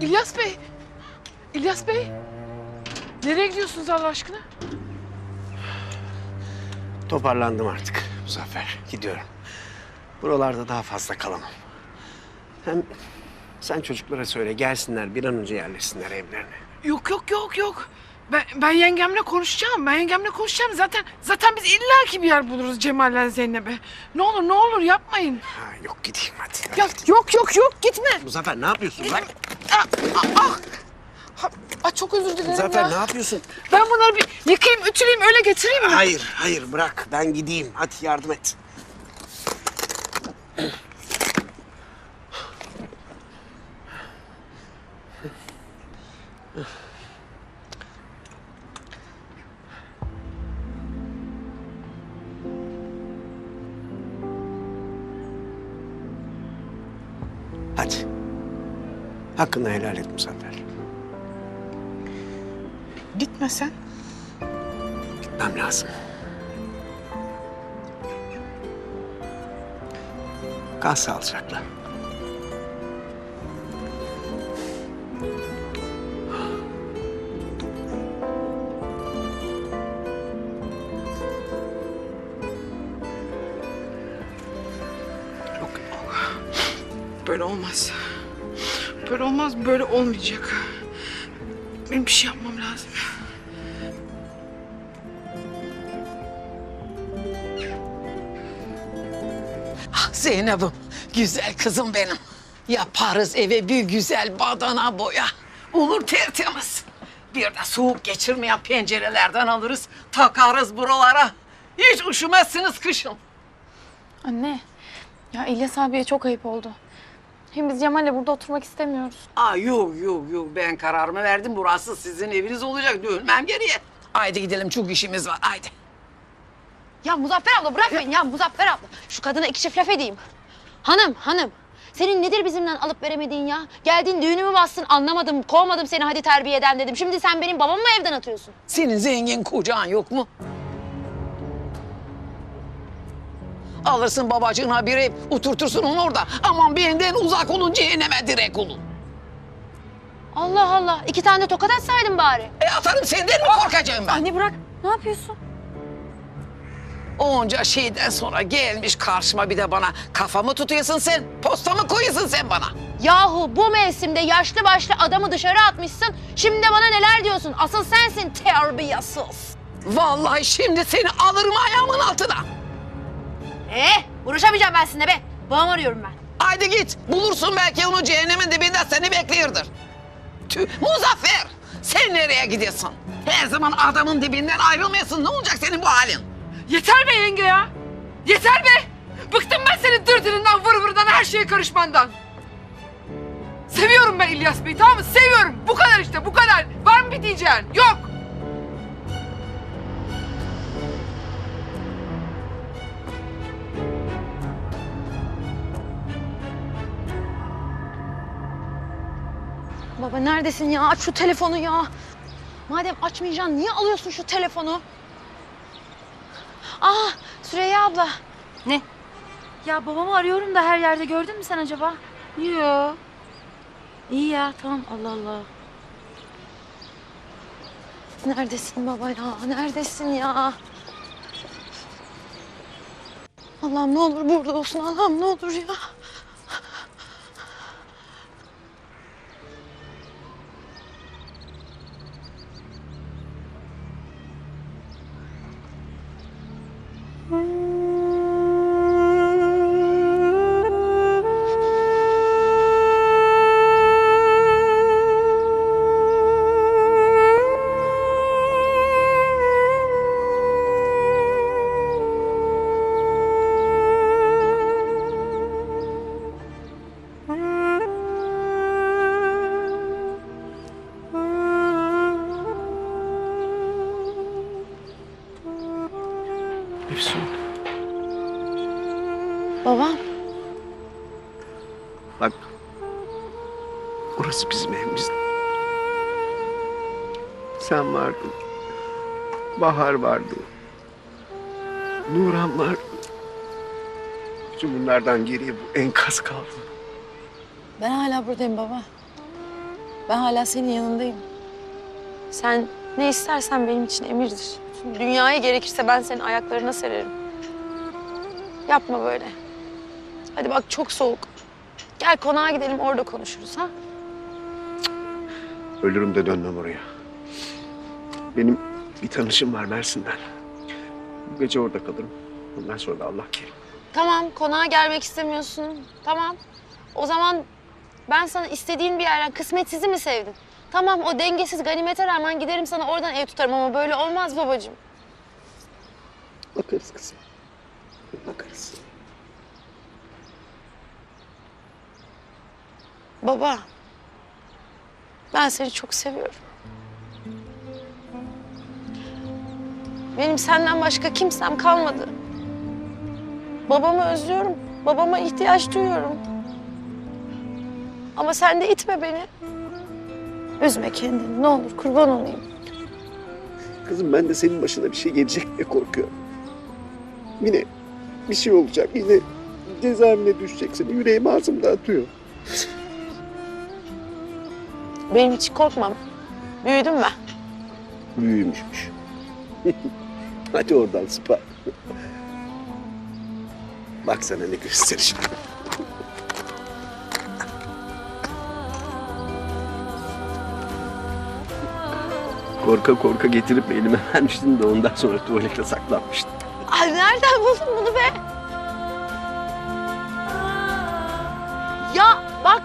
İlyas Bey. İlyas Bey. Nereye gidiyorsunuz Allah aşkına? Toparlandım artık Muzaffer. Gidiyorum. Buralarda daha fazla kalamam. Hem sen çocuklara söyle gelsinler bir an önce yerleşsinler evlerine. Yok yok yok yok. Ben, ben yengemle konuşacağım. Ben yengemle konuşacağım. Zaten zaten biz illaki bir yer buluruz Cemal'le Zeynep'e. Ne olur ne olur yapmayın. Ha, yok gideyim hadi. Ya yok yok yok gitme. Muzaffer ne yapıyorsun lan? Ah, ah, ah. Ha, ah, çok özür dilerim Muzaffer ya. ne yapıyorsun? Ben bunları bir yıkayayım, ütüleyeyim, öyle getireyim mi? Hayır, hayır bırak. Ben gideyim. Hadi yardım et. Hakkını helal et Muzaffer. Gitme sen. Gitmem lazım. Kal sağlıcakla. Böyle olmaz. Böyle olmaz, böyle olmayacak. Benim bir şey yapmam lazım. Ah Zeynep'im, güzel kızım benim. Yaparız eve bir güzel badana boya. Olur tertemiz. Bir de soğuk geçirmeyen pencerelerden alırız, takarız buralara. Hiç üşümezsiniz kışın. Anne, ya İlyas abiye çok ayıp oldu. Hem biz Cemal'le burada oturmak istemiyoruz. Aa yok yok yok ben kararımı verdim. Burası sizin eviniz olacak. Dönmem geriye. Haydi gidelim çok işimiz var. Haydi. Ya Muzaffer abla bırakmayın ya Muzaffer abla. Şu kadına iki çift laf edeyim. Hanım hanım. Senin nedir bizimle alıp veremediğin ya? Geldin düğünümü bastın anlamadım kovmadım seni hadi terbiyeden dedim. Şimdi sen benim babamı mı evden atıyorsun? Senin zengin kucağın yok mu? Alırsın babacığına bir ev, oturtursun onu orada. Aman benden uzak olun, cehenneme direkt olun. Allah Allah iki tane tokat atsaydın bari. E atarım senden mi korkacağım ben? Anne bırak, ne yapıyorsun? Onca şeyden sonra gelmiş karşıma bir de bana kafamı tutuyorsun sen. Posta mı koyuyorsun sen bana? Yahu bu mevsimde yaşlı başlı adamı dışarı atmışsın. Şimdi de bana neler diyorsun? Asıl sensin terbiyesiz. Vallahi şimdi seni alırım ayağımın altına. Ee, uğraşamayacağım ben sizinle be. Babamı arıyorum ben. Haydi git. Bulursun belki onu cehennemin dibinde seni bekliyordur. Tüh, Muzaffer sen nereye gidiyorsun? Her zaman adamın dibinden ayrılmıyorsun. Ne olacak senin bu halin? Yeter be yenge ya. Yeter be. Bıktım ben senin dırdırından, vır vırdan, her şeye karışmandan. Seviyorum ben İlyas Bey'i tamam mı? Seviyorum. Bu kadar işte bu kadar. Var mı bir diyeceğin? Yok. Baba neredesin ya? Aç şu telefonu ya. Madem açmayacaksın niye alıyorsun şu telefonu? Aa Süreyya abla. Ne? Ya babamı arıyorum da her yerde gördün mü sen acaba? Yo. İyi ya, tamam. Allah Allah. Neredesin baba ya? Neredesin ya? Allah'ım ne olur burada olsun. Allah'ım ne olur ya. Efsun. Babam. Bak. Burası bizim evimiz. Sen vardın. Bahar vardı. Nuran vardı. Bütün bunlardan geriye bu enkaz kaldı. Ben hala buradayım baba. Ben hala senin yanındayım. Sen ne istersen benim için emirdir. Dünyaya gerekirse ben senin ayaklarına sererim. Yapma böyle. Hadi bak çok soğuk. Gel konağa gidelim orada konuşuruz ha. Ölürüm de dönmem oraya. Benim bir tanışım var Mersin'den. Bu gece orada kalırım. Ondan sonra da Allah kerim. Tamam konağa gelmek istemiyorsun. Tamam. O zaman ben sana istediğin bir yerden kısmetsizi mi sevdin? Tamam o dengesiz ganimete rağmen giderim sana oradan ev tutarım ama böyle olmaz babacığım. Bakarız kızım. Bakarız. Baba. Ben seni çok seviyorum. Benim senden başka kimsem kalmadı. Babamı özlüyorum. Babama ihtiyaç duyuyorum. Ama sen de itme beni. Üzme kendini ne olur kurban olayım. Kızım ben de senin başına bir şey gelecek diye korkuyorum. Yine bir şey olacak. Yine cezaevine düşeceksin. Yüreğim ağzımda atıyor. Benim hiç korkmam. Büyüdüm ben. Büyümüşmüş. Hadi oradan sıpa. Bak sana ne göstereceğim. Korka korka getirip elime vermiştin de ondan sonra tuvalete saklanmıştım. Ay nereden buldun bunu be? Ya bak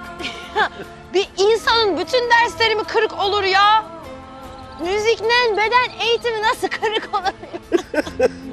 bir insanın bütün dersleri mi kırık olur ya? Müzikle beden eğitimi nasıl kırık olur?